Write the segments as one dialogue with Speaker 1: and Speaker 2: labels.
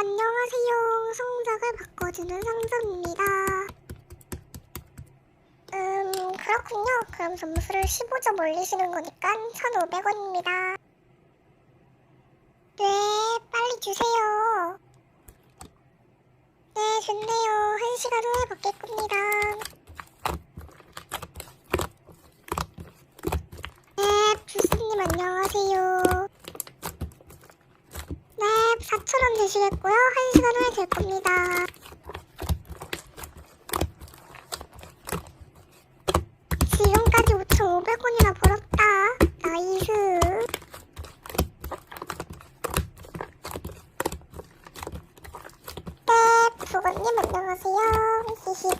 Speaker 1: 안녕하세요. 성적을 바꿔주는 상점입니다. 음, 그렇군요. 그럼 점수를 15점 올리시는 거니까 1,500원입니다. 네, 빨리 주세요. 네, 좋네요. 한 시간 후에 받길 겁니다. 네, 부스님 안녕하세요. 네, 4,000원 되시겠고요. 1시간 후에 될 겁니다. 지금까지 5,500원이나 벌었다. 나이스. 네, 부모님 안녕하세요. 히히.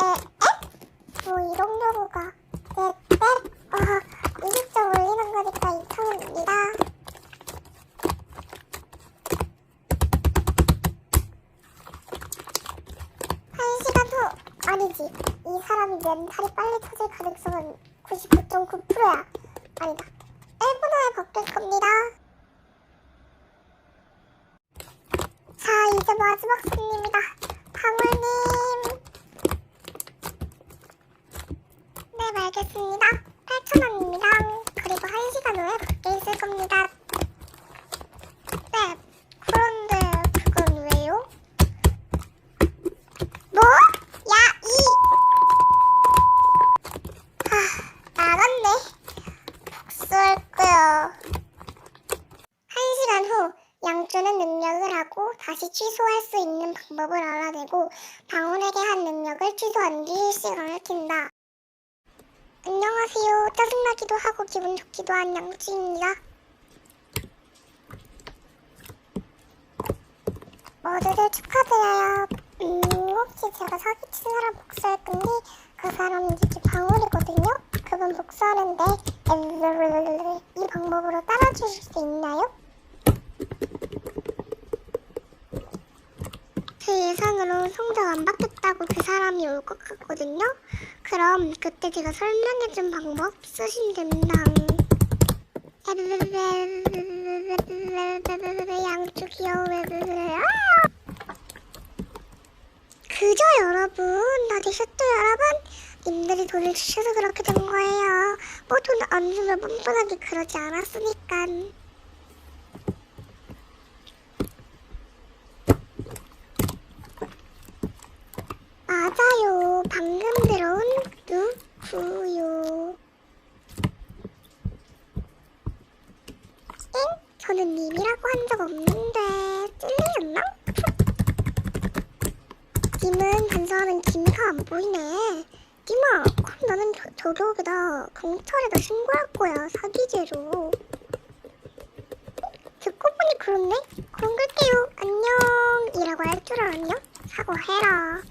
Speaker 1: 에, 에? 뭐이 정도로가. 네, 네. 아, 20점 올리는 거니까 2,000원입니다. 한 시간 후 아니지 이 사람이 멘탈이 빨리 터질 가능성은 99.9%야. 아니다. 1분 후에 바뀔 겁니다. 자 이제 마지막 손님이다. 방울님. 네 알겠습니다. 8,000원입니다. 그리고 1시간 후에 밖에 있을 겁니다 네 그런데 그건 왜요? 뭐? 야, 이. 하, 나갔네. 복수할 거야. 한 시간 후, 양조는 능력을 하고 다시 취소할 수 있는 방법을 알아내고 방울에게 한 능력을 취소한 뒤 실시간을 킨다. 안녕하세요. 짜증나기도 하고 기분 좋기도 한 양주입니다. 모두들 축하드려요. 음, 혹시 제가 사기친 사람 복수할 건데 그 사람이 이제 방울이거든요. 그분 복수하는데 이 방법으로 따라주실 수 있나요? 제 예상으로 성적 안 바뀌었다고 그 사람이 올 것 같거든요. 그럼 그때 제가 설명해준 방법 쓰시면 됩니다. 양쪽이요. 그죠 여러분 나디셨죠 여러분 님들이 돈을 주셔서 그렇게 된 거예요 뭐 돈 안 주면 뻔뻔하게 그러지 않았으니까 맞아요 들어온 누구요 엥? 저는 님이라고 한 적 없는데 찔리셨나? 님은 반성하는 기미가 안 보이네. 님아, 그럼 나는 저, 저기다 경찰에다 신고할 거야, 사기죄로. 듣고 보니 그렇네? 그럼 끌게요. 안녕. 이라고 할 줄 알았냐? 사과해라.